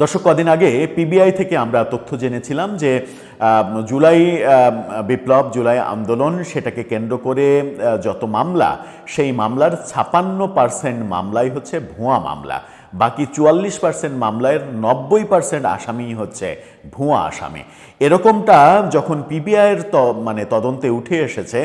দর্শক, কদিন আগে পিবিআই থেকে আমরা তথ্য জেনেছিলাম যে জুলাই বিপ্লব, জুলাই আন্দোলন সেটাকে কেন্দ্র করে যত মামলা, সেই মামলার ছাপান্ন পার্সেন্ট মামলাই হচ্ছে ভুয়া মামলা। বাকি চুয়াল্লিশ পার্সেন্ট মামলার নব্বই পার্সেন্ট আসামি হচ্ছে ভুয়া আসামি। এরকমটা যখন পিবিআইয়ের ত মানে তদন্তে উঠে এসেছে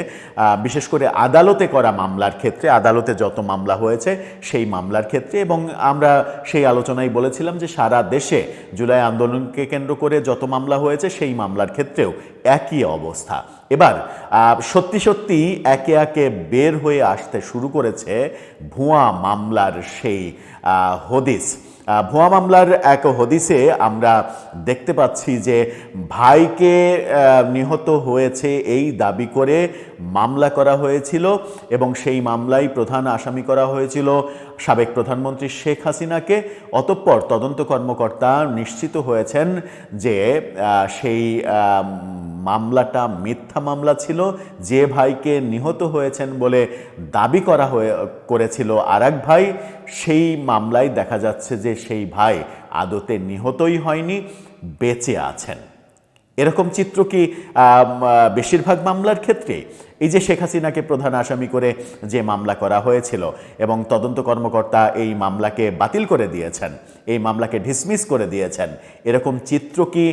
বিশেষ করে আদালতে করা মামলার ক্ষেত্রে, আদালতে যত মামলা হয়েছে সেই মামলার ক্ষেত্রে এবং আমরা সেই আলোচনায় বলেছিলাম যে সারা দেশে জুলাই আন্দোলনকে কেন্দ্র করে যত মামলা হয়েছে সেই মামলার ক্ষেত্রেও একই অবস্থা। এবার সত্যি সত্যি একে একে বের হয়ে আসতে শুরু করেছে ভুয়া মামলার সেই হদিস। ভুয়া মামলার এক হদিসে আমরা দেখতে পাচ্ছি যে ভাইকে নিহত হয়েছে এই দাবি করে মামলা করা হয়েছিল এবং সেই মামলায় প্রধান আসামি করা হয়েছিল সাবেক প্রধানমন্ত্রী শেখ হাসিনাকে। অতঃপর তদন্ত কর্মকর্তা নিশ্চিত হয়েছেন যে সেই মামলাটা মিথ্যা মামলা ছিল, যে ভাইকে নিহত হয়েছেন বলে দাবি করা হয়ে, করেছিল আরেক ভাই, সেই মামলায় দেখা যাচ্ছে যে সেই ভাই আদতে নিহতই হয়নি, বেঁচে আছেন। এরকম চিত্র কি বেশিরভাগ মামলার ক্ষেত্রে? এই যে শেখ হাসিনাকে প্রধান আসামি করে যে মামলা করা হয়েছিল এবং তদন্ত কর্মকর্তা এই মামলাকে বাতিল করে দিয়েছেন, এই মামলাকে ডিসমিস করে দিয়েছেন, এরকম চিত্র কি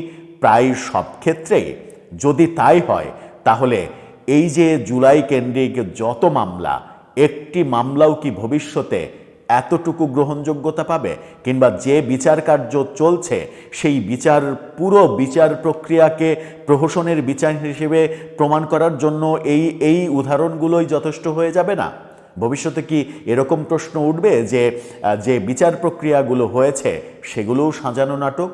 প্রায় সব ক্ষেত্রেই? যদি তাই হয়, তাহলে এই যে জুলাই কেন্দ্রিক যত মামলা, একটি মামলাও কি ভবিষ্যতে এতটুকু গ্রহণযোগ্যতা পাবে? কিংবা যে বিচার কার্য চলছে, সেই বিচার, পুরো বিচার প্রক্রিয়াকে প্রহসনের বিচার হিসেবে প্রমাণ করার জন্য এই এই উদাহরণগুলোই যথেষ্ট হয়ে যাবে না? ভবিষ্যতে কি এরকম প্রশ্ন উঠবে যে যে বিচার প্রক্রিয়াগুলো হয়েছে, সেগুলোও সাজানো নাটক?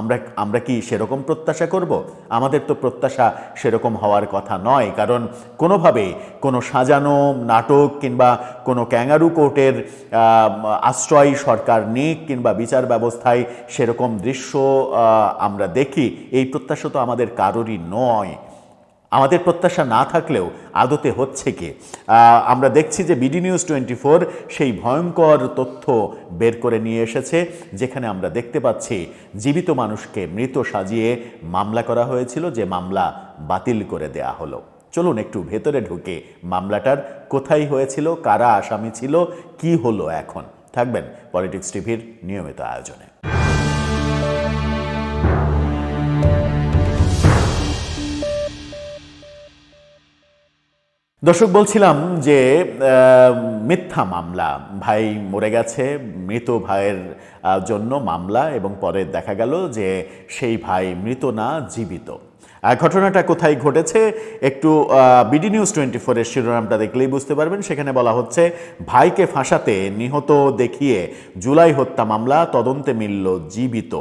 আমরা আমরা কি সেরকম প্রত্যাশা করব? আমাদের তো প্রত্যাশা সেরকম হওয়ার কথা নয়, কারণ কোনোভাবে কোনো সাজানো নাটক কিংবা কোনো ক্যাঙ্গারু কোর্টের আশ্রয় সরকার নিক কিংবা বিচার ব্যবস্থায় সেরকম দৃশ্য আমরা দেখি, এই প্রত্যাশা তো আমাদের কারোরই নয়। আমাদের প্রত্যাশা না থাকলেও আদতে হচ্ছে কি? আমরা দেখছি যে বিডি নিউজ টোয়েন্টি ফোর সেই ভয়ঙ্কর তথ্য বের করে নিয়ে এসেছে, যেখানে আমরা দেখতে পাচ্ছি জীবিত মানুষকে মৃত সাজিয়ে মামলা করা হয়েছিল, যে মামলা বাতিল করে দেয়া হলো। চলুন একটু ভেতরে ঢুকে মামলাটার কোথায় হয়েছিল, কারা আসামি ছিল, কি হলো এখন? থাকবেন পলিটিক্স টিভির নিয়মিত আয়োজনে। দর্শক, বলছিলাম যে মিথ্যা মামলা। ভাই মরে গেছে, মৃত ভাইয়ের জন্য মামলা এবং পরে দেখা গেল যে সেই ভাই মৃত না, জীবিত। ঘটনাটা কোথায় ঘটেছে? একটু বিডি নিউজ টোয়েন্টি ফোরের শিরোনামটা দেখলেই বুঝতে পারবেন। সেখানে বলা হচ্ছে, ভাইকে ফাঁসাতে নিহত দেখিয়ে জুলাই হত্যা মামলা, তদন্তে মিলল জীবিত।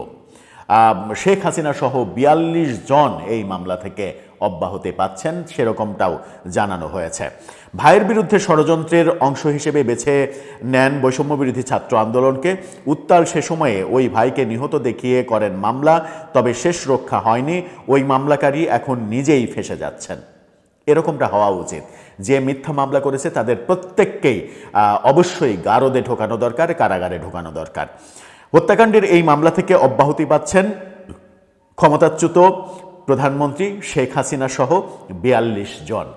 শেখ হাসিনা সহ বিয়াল্লিশ জন এই মামলা থেকে অব্যাহতি পাচ্ছেন, সেরকমটাও জানানো হয়েছে। ভাইয়ের বিরুদ্ধে ষড়যন্ত্রের অংশ হিসেবে বেছে নেন বৈষম্য বিরোধী ছাত্র আন্দোলনকে। উত্তাল সে সময়ে ওই ভাইকে নিহত দেখিয়ে করেন মামলা, তবে শেষ রক্ষা হয়নি। ওই মামলাকারী এখন নিজেই ফেসে যাচ্ছেন। এরকমটা হওয়া উচিত। যে মিথ্যা মামলা করেছে, তাদের প্রত্যেককেই অবশ্যই গারদে ঢোকানো দরকার, কারাগারে ঢোকানো দরকার। হত্যাকাণ্ডের এই মামলা থেকে অব্যাহতি পাচ্ছেন ক্ষমতাচ্যুত প্রধানমন্ত্রী শেখ হাসিনা সহ বিয়াল্লিশ জন।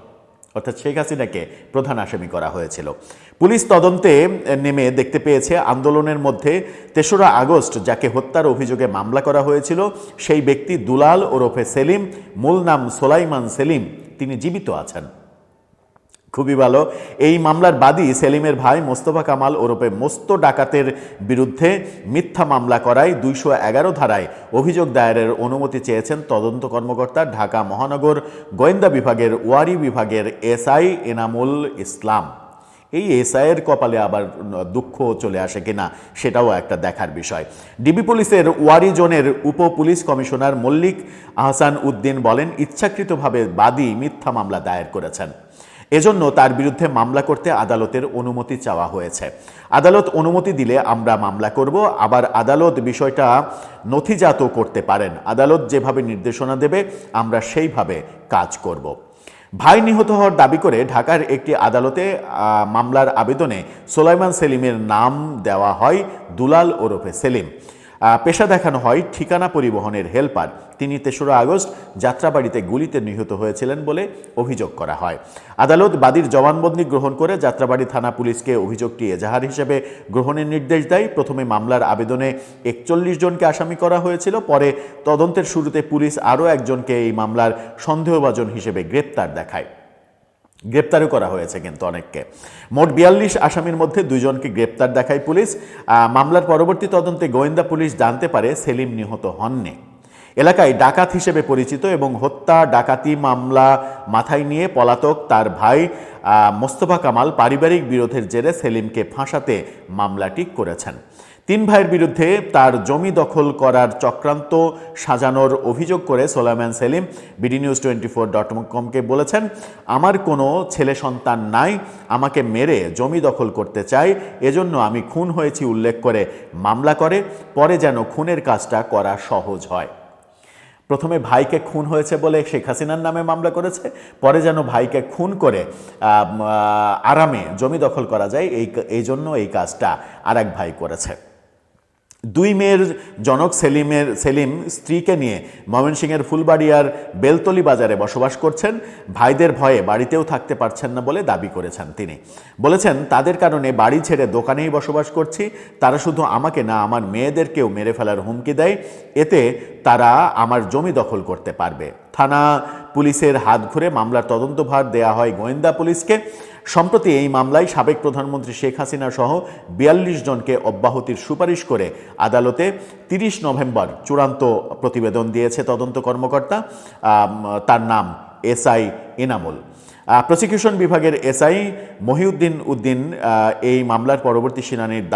অর্থাৎ শেখ হাসিনাকে প্রধান আসামি করা হয়েছিল। পুলিশ তদন্তে নেমে দেখতে পেয়েছে আন্দোলনের মধ্যে তেসরা আগস্ট যাকে হত্যার অভিযোগে মামলা করা হয়েছিল, সেই ব্যক্তি দুলাল ওরফে সেলিম, মূল নাম সোলাইমান সেলিম, তিনি জীবিত আছেন। খুবই ভালো। এই মামলার বাদী সেলিমের ভাই মোস্তফা কামাল ওরফে মোস্ত ডাকাতের বিরুদ্ধে মিথ্যা মামলা করায় দুইশো এগারো ধারায় অভিযোগ দায়েরের অনুমতি চেয়েছেন তদন্ত কর্মকর্তা ঢাকা মহানগর গোয়েন্দা বিভাগের ওয়ারি বিভাগের এসআই এনামুল ইসলাম। এই এসআইয়ের কপালে আবার দুঃখ চলে আসে কিনা সেটাও একটা দেখার বিষয়। ডিবি পুলিশের ওয়ারি জোনের উপ পুলিশ কমিশনার মল্লিক আহসান উদ্দিন বলেন, ইচ্ছাকৃতভাবে বাদী মিথ্যা মামলা দায়ের করেছেন। এজন্য তার বিরুদ্ধে মামলা করতে আদালতের অনুমতি চাওয়া হয়েছে। আদালত অনুমতি দিলে আমরা মামলা করব, আবার আদালত বিষয়টা নথিজাত করতে পারেন। আদালত যেভাবে নির্দেশনা দেবে, আমরা সেইভাবে কাজ করব। ভাই নিহত হওয়ার দাবি করে ঢাকার একটি আদালতে মামলার আবেদনে সোলাইমান সেলিমের নাম দেওয়া হয় দুলাল ওরফে সেলিম। পেশা দেখানো হয় ঠিকানা পরিবহনের হেল্পার। তিনি তেসরা আগস্ট যাত্রাবাড়িতে গুলিতে নিহত হয়েছিলেন বলে অভিযোগ করা হয়। আদালত বাদীর জবানবন্দি গ্রহণ করে যাত্রাবাড়ি থানা পুলিশকে অভিযোগটি এজাহার হিসেবে গ্রহণের নির্দেশ দেয়। প্রথমে মামলার আবেদনে একচল্লিশ জনকে আসামি করা হয়েছিল। পরে তদন্তের শুরুতে পুলিশ আরও একজনকে এই মামলার সন্দেহভাজন হিসেবে গ্রেপ্তার দেখায়। গ্রেপ্তারও করা হয়েছে কিন্তু অনেককে। মোট বিয়াল্লিশ আসামির মধ্যে দুইজনকে গ্রেপ্তার দেখায় পুলিশ। মামলার পরবর্তী তদন্তে গোয়েন্দা পুলিশ জানতে পারে সেলিম নিহত হননি। এলাকায় ডাকাত হিসেবে পরিচিত এবং হত্যা, ডাকাতি মামলা মাথায় নিয়ে পলাতক তার ভাই মোস্তফা কামাল পারিবারিক বিরোধের জেরে সেলিমকে ফাঁসাতে মামলাটি করেছেন। তিন ভাইয়ের বিরুদ্ধে তার জমি দখল করার চক্রান্ত সাজানোর অভিযোগ করে Solaiman Selim, BD news twenty four dot কমকে বলেছেন, আমার কোনো ছেলে সন্তান নাই, আমাকে মেরে জমি দখল করতে চাই, এজন্য আমি খুন হয়েছি, উল্লেখ করে মামলা করে, পরে যেন খুনের কাজটা করা সহজ হয়। প্রথমে ভাইকে খুন হয়েছে বলে শেখ হাসিনার নামে মামলা করেছে, পরে যেন ভাইকে খুন করে আরামে জমি দখল করা যায়, এই এই জন্য এই কাজটা আর এক ভাই করেছে। দুই মেয়ের জনক সেলিমের, সেলিম স্ত্রীকে নিয়ে ময়মনসিংহের ফুলবাড়িয়ার বেলতলি বাজারে বসবাস করছেন। ভাইদের ভয়ে বাড়িতেও থাকতে পারছেন না বলে দাবি করেছেন তিনি। বলেছেন, তাদের কারণে বাড়ি ছেড়ে দোকানেই বসবাস করছি। তারা শুধু আমাকে না, আমার মেয়েদেরকেও মেরে ফেলার হুমকি দেয়। এতে তারা আমার জমি দখল করতে পারবে। থানা পুলিশের হাত ঘুরে মামলার তদন্তভার দেয়া হয় গোয়েন্দা পুলিশকে। সম্প্রতি এই মামলায় সাবেক প্রধানমন্ত্রী শেখ হাসিনা সহ বিয়াল্লিশ জনকে অব্যাহতির সুপারিশ করে আদালতে তিরিশ নভেম্বর চূড়ান্ত প্রতিবেদন দিয়েছে তদন্ত কর্মকর্তা তার নাম এসআই এনামুল। প্রসিকিউশন বিভাগের এসআই মহিউদ্দিন উদ্দিন এই মামলার পরবর্তী শুনানির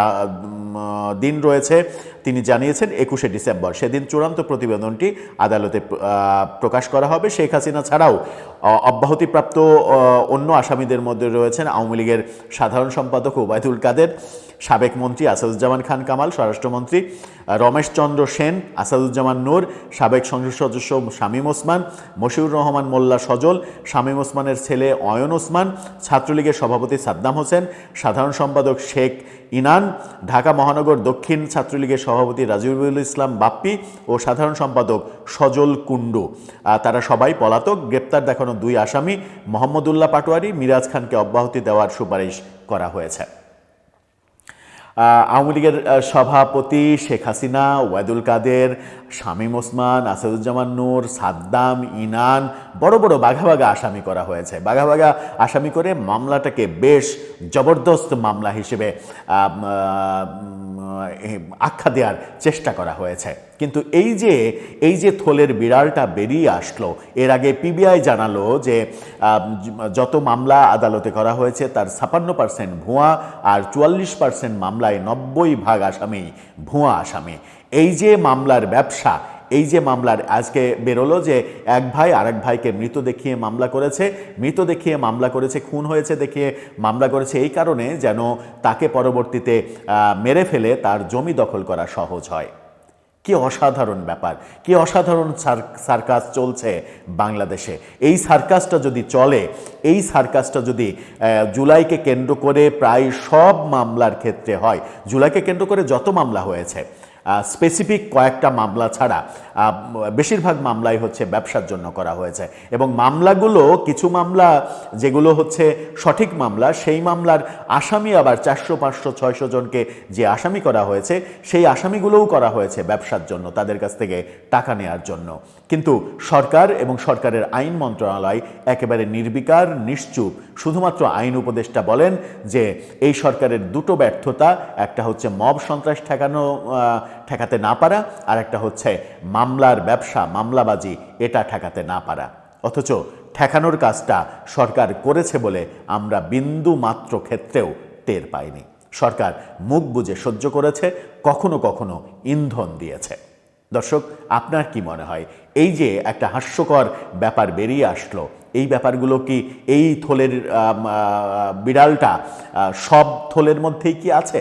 দিন রয়েছে তিনি জানিয়েছেন একুশে ডিসেম্বর। সেদিন চূড়ান্ত প্রতিবেদনটি আদালতে প্রকাশ করা হবে। শেখ হাসিনা ছাড়াও অব্যাহতিপ্রাপ্ত অন্য আসামিদের মধ্যে রয়েছেন আওয়ামী লীগের সাধারণ সম্পাদক ওবায়দুল কাদের সাবেক মন্ত্রী আসাদুজ্জামান খান কামাল স্বরাষ্ট্রমন্ত্রী আহ, রমেশ চন্দ্র সেন আসাদুজ্জামান নূর সাবেক সংসদ সদস্য শামীম ওসমান মশিউর রহমান মোল্লা সজল শামীম ওসমানের ছেলে অয়ন ওসমান ছাত্রলীগের সভাপতি সাদ্দাম হোসেন সাধারণ সম্পাদক শেখ ইনান ঢাকা মহানগর দক্ষিণ ছাত্রলীগের সভাপতি রাজিবুল ইসলাম বাপ্পি ও সাধারণ সম্পাদক সজল কুণ্ডু। তারা সবাই পলাতক, গ্রেপ্তার দেখানো দুই আসামি, মোহাম্মদুল্লাহ পাটোয়ারি, মিরাজ খানকে অব্যাহতি দেওয়ার সুপারিশ করা হয়েছে। আওয়ামী লীগের সভাপতি শেখ হাসিনা ওয়াদুল কাদের শামীম ওসমান, আসাদুজ্জামান নূর, সাদ্দাম, ইনান, বড় বড় বাঘা বাঘা আসামি করা হয়েছে। বাঘা বাঘা আসামি করে মামলাটাকে বেশ জবরদস্ত মামলা হিসেবে আখ্যা দেওয়ার চেষ্টা করা হয়েছে। কিন্তু এই যে এই যে থলের বিড়ালটা বেরিয়ে আসলো, এর আগে পিবিআই জানালো যে যত মামলা আদালতে করা হয়েছে, তার ছাপান্ন পার্সেন্ট ভুয়া আর চুয়াল্লিশ পার্সেন্ট মামলায় নব্বই ভাগ আসামি ভুয়া আসামি। এই যে মামলার ব্যবসা, এই যে মামলার, আজকে বেরোলো যে এক ভাই আরেক ভাইকে মৃত দেখিয়ে মামলা করেছে, মৃত দেখিয়ে মামলা করেছে, খুন হয়েছে দেখিয়ে মামলা করেছে, এই কারণে যেন তাকে পরবর্তীতে মেরে ফেলে তার জমি দখল করা সহজ হয়। কি অসাধারণ ব্যাপার, কি অসাধারণ সার্কাস চলছে বাংলাদেশে। এই সার্কাসটা যদি চলে, এই সার্কাসটা যদি জুলাইকে কেন্দ্র করে প্রায় সব মামলার ক্ষেত্রে হয়, জুলাইকে কেন্দ্র করে যত মামলা হয়েছে স্পেসিফিক কয়েকটা মামলা ছাড়া বেশিরভাগ মামলাই হচ্ছে ব্যবসার জন্য করা হয়েছে। এবং মামলাগুলো, কিছু মামলা যেগুলো হচ্ছে সঠিক মামলা, সেই মামলার আসামি আবার চারশো, পাঁচশো, ছয়শো জনকে যে আসামি করা হয়েছে, সেই আসামিগুলোও করা হয়েছে ব্যবসার জন্য, তাদের কাছ থেকে টাকা নেওয়ার জন্য। কিন্তু সরকার এবং সরকারের আইন মন্ত্রণালয় একেবারে নির্বিকার, নিশ্চুপ। শুধুমাত্র আইন উপদেষ্টা বলেন যে, এই সরকারের দুটো ব্যর্থতা, একটা হচ্ছে মব সন্ত্রাস ঠেকানো ঠেকাতে না পারা, আর একটা হচ্ছে মামলার ব্যবসা, মামলাবাজি, এটা ঠেকাতে না পারা। অথচ ঠেকানোর কাজটা সরকার করেছে বলে আমরা বিন্দু মাত্র ক্ষেত্রেও টের পাইনি। সরকার মুখ বুজে সহ্য করেছে, কখনো কখনো ইন্ধন দিয়েছে। দর্শক, আপনার কি মনে হয়? এই যে একটা হাস্যকর ব্যাপার বেরিয়ে আসলো, এই ব্যাপারগুলো কি এই থলের বিড়ালটা সব থলের মধ্যেই কি আছে?